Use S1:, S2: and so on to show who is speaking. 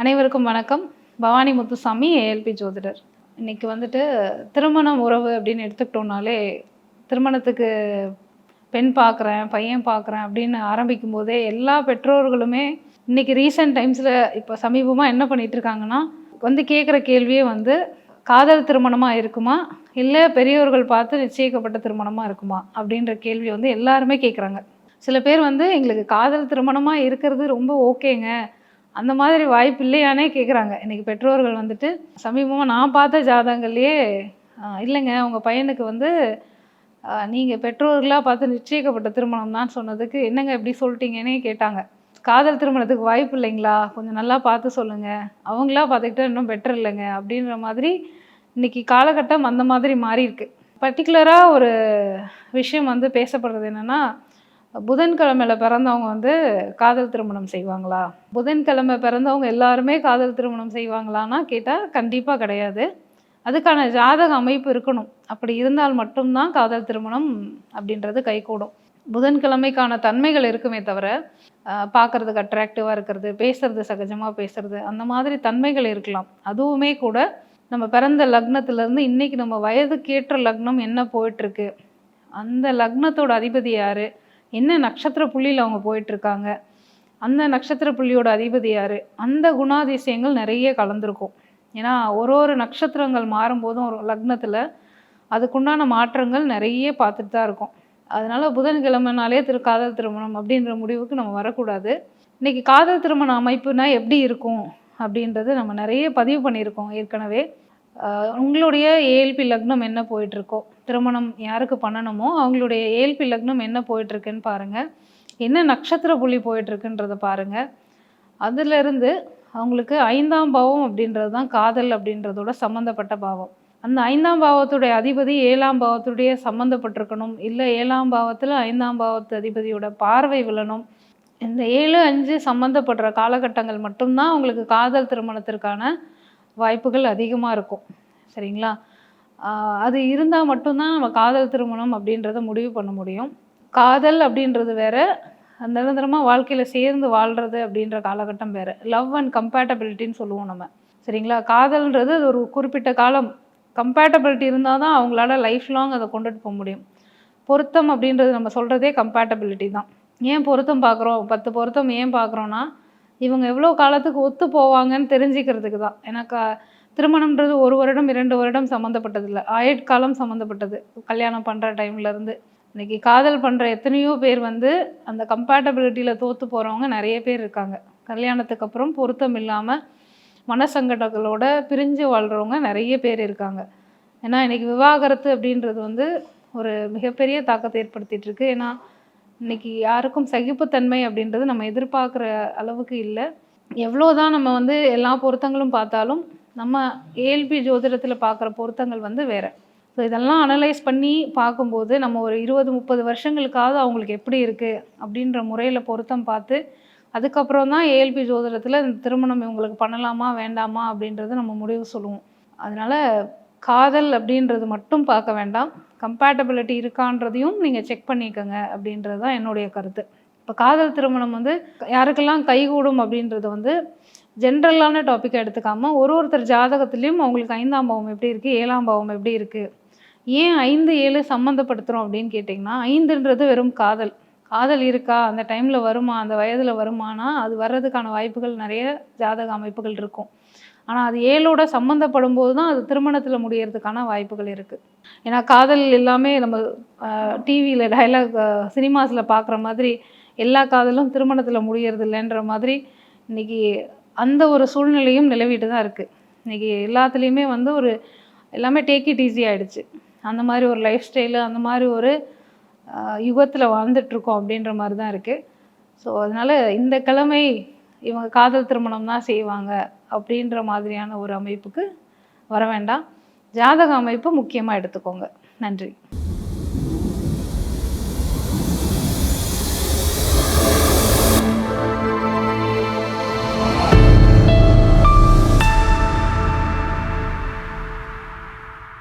S1: அனைவருக்கும் வணக்கம். பவானி முத்துசாமி ஏஎல்பி ஜோதிடர். இன்றைக்கி வந்துட்டு திருமணம் உறவு அப்படின்னு எடுத்துக்கிட்டோம்னாலே திருமணத்துக்கு பெண் பார்க்குறேன் பையன் பார்க்குறேன் அப்படின்னு ஆரம்பிக்கும் போதே எல்லா பெற்றோர்களுமே இன்றைக்கி ரீசெண்ட் டைம்ஸில் இப்போ சமீபமாக என்ன பண்ணிகிட்ருக்காங்கன்னா வந்து கேட்குற கேள்வியே வந்து காதல் திருமணமாக இருக்குமா? இல்லை பெரியவர்கள் பார்த்து நிச்சயிக்கப்பட்ட திருமணமாக இருக்குமா? அப்படின்ற கேள்வி வந்து எல்லாருமே கேட்குறாங்க சில பேர் வந்து எங்களுக்கு காதல் திருமணமாக இருக்கிறது ரொம்ப ஓகேங்க. அந்த மாதிரி வாய்ப்பு இல்லையானே கேட்குறாங்க இன்றைக்கி பெற்றோர்கள் வந்துட்டு சமீபமாக நான் பார்த்த ஜாதகங்கள்லேயே இல்லைங்க உங்கள் பையனுக்கு வந்து நீங்கள் பெற்றோர்களாக பார்த்து நிச்சயிக்கப்பட்ட திருமணம் தான் சொன்னதுக்கு என்னங்க இப்படி சொல்லிட்டீங்கன்னே கேட்டாங்க. காதல் திருமணத்துக்கு வாய்ப்பு இல்லைங்களா? கொஞ்சம் நல்லா பார்த்து சொல்லுங்கள் அவங்களா பார்த்துக்கிட்டா இன்னும் பெட்டர் இல்லைங்க அப்படின்ற மாதிரி இன்னைக்கு காலகட்டம் அந்த மாதிரி மாறி இருக்கு பர்டிகுலராக ஒரு விஷயம் வந்து பேசப்படுறது என்னென்னா புதன்கிழமையில் பிறந்தவங்க வந்து காதல் திருமணம் செய்வாங்களா? புதன்கிழமை பிறந்தவங்க எல்லாருமே காதல் திருமணம் செய்வாங்களான்னா கேட்டால் கண்டிப்பாக கிடையாது. அதுக்கான ஜாதக அமைப்பு இருக்கணும். அப்படி இருந்தால் மட்டும்தான் காதல் திருமணம் அப்படின்றது கைகூடும். புதன்கிழமைக்கான தன்மைகள் இருக்குமே தவிர பார்க்குறதுக்கு பார்க்கறதுக்கு அட்ராக்டிவாக இருக்கிறது பேசுறது சகஜமாக பேசுறது அந்த மாதிரி தன்மைகள் இருக்கலாம். அதுவுமே கூட நம்ம பிறந்த லக்னத்துலேருந்து இன்னைக்கு நம்ம வயதுக்கேற்ற லக்னம் என்ன போயிட்டுருக்கு? அந்த லக்னத்தோட அதிபதி யார்? என்ன நட்சத்திர புள்ளியில் அவங்க போயிட்டுருக்காங்க? அந்த நட்சத்திர புள்ளியோட அதிபதி யார்? அந்த குணாதிசயங்கள் நிறைய கலந்துருக்கும். ஏன்னா ஒரு ஒரு நட்சத்திரங்கள் மாறும்போதும் ஒரு லக்னத்தில் அதுக்குண்டான மாற்றங்கள் நிறைய பார்த்துட்டு தான் இருக்கும். அதனால புதன்கிழமைனாலே திரு காதல் திருமணம் அப்படின்ற முடிவுக்கு நம்ம வரக்கூடாது. இன்னைக்கு காதல் திருமண அமைப்புனா எப்படி இருக்கும்? அப்படின்றது நம்ம நிறைய பதிவு பண்ணியிருக்கோம் ஏற்கனவே. உங்களுடைய ஏஎல்பி லக்னம் என்ன போயிட்டுருக்கோ? திருமணம் யாருக்கு பண்ணணுமோ அவங்களுடைய ஏஎல்பி லக்னம் என்ன போயிட்டுருக்குன்னு பாருங்கள் என்ன நட்சத்திர புள்ளி போயிட்டுருக்குன்றத பாருங்கள் அதிலிருந்து அவங்களுக்கு ஐந்தாம் பாவம் அப்படின்றது தான் காதல் அப்படின்றதோட சம்மந்தப்பட்ட பாவம். அந்த ஐந்தாம் பாவத்துடைய அதிபதி ஏழாம் பாவத்துடைய சம்மந்தப்பட்டிருக்கணும் இல்லை ஏழாம் பாவத்தில் ஐந்தாம் பாவத்து அதிபதியோட பார்வை விழணும். இந்த ஏழு அஞ்சு சம்மந்தப்படுற காலகட்டங்கள் மட்டும்தான் அவங்களுக்கு காதல் திருமணத்திற்கான வாய்ப்புகள் அதிகமாக இருக்கும். சரிங்களா? அது இருந்தால் மட்டும்தான் நம்ம காதல் திருமணம் அப்படின்றத முடிவு பண்ண முடியும். காதல் அப்படின்றது வேற நிரந்தரமாக வாழ்க்கையில் சேர்ந்து வாழ்கிறது அப்படின்ற காலகட்டம் வேறு. லவ் அண்ட் கம்பேட்டபிலிட்டின்னு சொல்லுவோம் நம்ம. சரிங்களா? காதல்ன்றது அது ஒரு குறிப்பிட்ட காலம். கம்பேட்டபிலிட்டி இருந்தால் தான் அவங்களால லைஃப் லாங் அதை கொண்டுட்டு போக முடியும். பொருத்தம் அப்படின்றது நம்ம சொல்கிறதே கம்பேட்டபிலிட்டி தான். ஏன் பொருத்தம் பார்க்குறோம் பத்து பொருத்தம் ஏன் பார்க்குறோன்னா இவங்க எவ்வளோ காலத்துக்கு ஒத்து போவாங்கன்னு தெரிஞ்சுக்கிறதுக்கு தான். எனக்கு திருமணம்ன்றது ஒரு வருடம் இரண்டு வருடம் சம்மந்தப்பட்டது இல்லை ஆயுட்காலம் சம்மந்தப்பட்டது கல்யாணம் பண்ணுற டைம்லேருந்து. இன்னைக்கு காதல் பண்ணுற எத்தனையோ பேர் வந்து அந்த கம்பேட்டபிலிட்டியில் தோற்று போகிறவங்க நிறைய பேர் இருக்காங்க. கல்யாணத்துக்கு அப்புறம் பொருத்தம் இல்லாமல் மனசங்கடங்களோட பிரிஞ்சு வாழ்கிறவங்க நிறைய பேர் இருக்காங்க. ஏன்னா இன்னைக்கு விவாகரத்து அப்படின்றது வந்து ஒரு மிகப்பெரிய தாக்கத்தை ஏற்படுத்திகிட்ருக்கு ஏன்னா இன்றைக்கி யாருக்கும் சகிப்புத்தன்மை அப்படின்றது நம்ம எதிர்பார்க்குற அளவுக்கு இல்லை. எவ்வளோ தான் நம்ம வந்து எல்லா பொருத்தங்களும் பார்த்தாலும் நம்ம ஏஎல்பி ஜோதிடத்தில் பார்க்குற பொருத்தங்கள் வந்து வேறு. ஸோ இதெல்லாம் அனலைஸ் பண்ணி பார்க்கும்போது நம்ம ஒரு இருபது முப்பது வருஷங்களுக்காவது அவங்களுக்கு எப்படி இருக்குது அப்படின்ற முறையில் பொருத்தம் பார்த்து அதுக்கப்புறம் தான் ஏஎல்பி ஜோதிடத்தில் இந்த திருமணம் இவங்களுக்கு பண்ணலாமா வேண்டாமா அப்படின்றத நம்ம முடிவு சொல்லுவோம். அதனால் காதல் அப்படின்றது மட்டும் பார்க்க வேண்டாம். கம்பேட்டபிலிட்டி இருக்கான்றதையும் நீங்கள் செக் பண்ணிக்கோங்க அப்படின்றது தான் என்னுடைய கருத்து. இப்போ காதல் திருமணம் வந்து யாருக்கெல்லாம் கைகூடும் அப்படின்றது வந்து ஜென்ரலான டாப்பிக்கை எடுத்துக்காமல் ஒரு ஒருத்தர் ஜாதகத்துலேயும் அவங்களுக்கு ஐந்தாம் பாவம் எப்படி இருக்குது ஏழாம் பாவம் எப்படி இருக்குது ஏன் ஐந்து ஏழு சம்மந்தப்படுத்துகிறோம் அப்படின்னு கேட்டிங்கன்னா ஐந்துன்றது வெறும் காதல். காதல் இருக்கா? அந்த டைமில் வருமா? அந்த வயதில் வருமானா? அது வர்றதுக்கான வாய்ப்புகள் நிறைய ஜாதக அமைப்புகள் இருக்கும். ஆனால் அது ஏழோட சம்மந்தப்படும் போது தான் அது திருமணத்தில் முடியறதுக்கான வாய்ப்புகள் இருக்குது ஏன்னா காதல் எல்லாமே நம்ம டிவியில் டைலாக் சினிமாஸில் பார்க்குற மாதிரி எல்லா காதலும் திருமணத்தில் முடியறது இல்லைன்ற மாதிரி இன்னைக்கு அந்த ஒரு சூழ்நிலையும் நிலவிட்டு தான் இருக்குது இன்றைக்கி எல்லாத்துலேயுமே வந்து ஒரு எல்லாமே டேக் இட் ஈஸி ஆகிடுச்சு அந்த மாதிரி ஒரு லைஃப் ஸ்டைலு அந்த மாதிரி ஒரு யுகத்தில் வாழ்ந்துட்டுருக்கோம் அப்படின்ற மாதிரி தான் இருக்குது ஸோ அதனால் இந்த கிழமை இவங்க காதல் திருமணம் தான் செய்வாங்க அப்படின்ற மாதிரியான ஒரு அமைப்புக்கு வர வேண்டாம். ஜாதக அமைப்பு முக்கியமாக எடுத்துக்கோங்க. நன்றி.